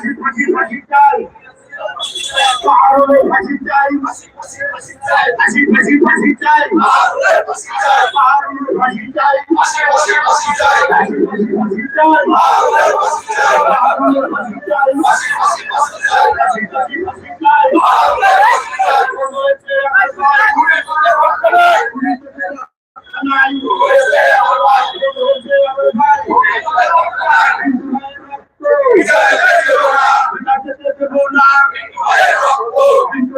ফাঁসি ফাঁসি ফাঁসি চাই পাহাড়ে ফাঁসি চাই ফাঁসি ফাঁসি ফাঁসি চাই পাহাড়ে ফাঁসি চাই ফাঁসি ফাঁসি ফাঁসি চাই পাহাড়ে ফাঁসি চাই ফাঁসি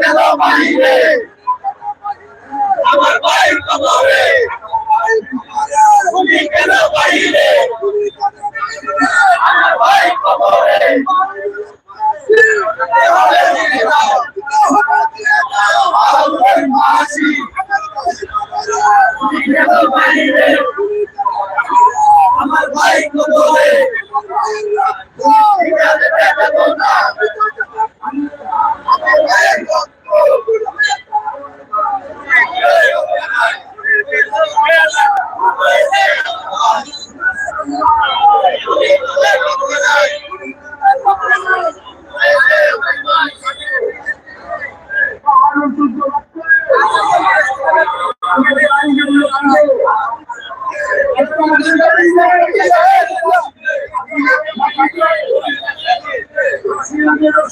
কেন বাহিরে আমার ভাই কবরে তুমি কেন বাহিরে আমার ভাই কবরে মাসি তুমি কেন বাহিরে Junior,